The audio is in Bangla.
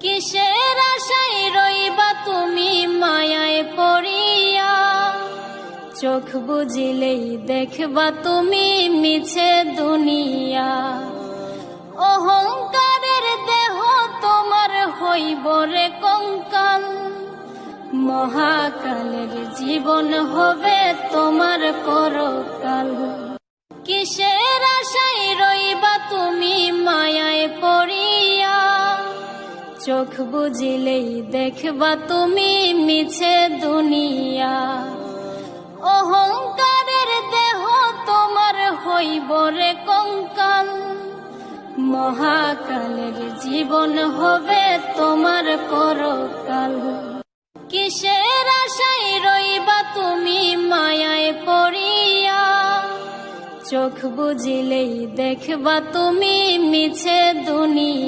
কিসের আশায় রইবা তুমি মায়ায় পড়িয়া? চোখ বুঝিলেই দেখবা তুমি মিছে দুনিয়া। অহংকারের দেহ তোমার হইব রে কঙ্কাল। মহাকালের জীবন হবে তোমার পরকাল। কিসের চোখ বুঝিলেই দেখবা তুমি মিছে দুনিয়া। অহংকারের দেহ তোমার হইব রে কঙ্কাল। মহাকালের জীবন হবে তোমার পরকাল। কিসের আশায় রইবা তুমি মায়ায় পড়িয়া? চোখ বুঝিলেই দেখবা তুমি মিছে দুনিয়া।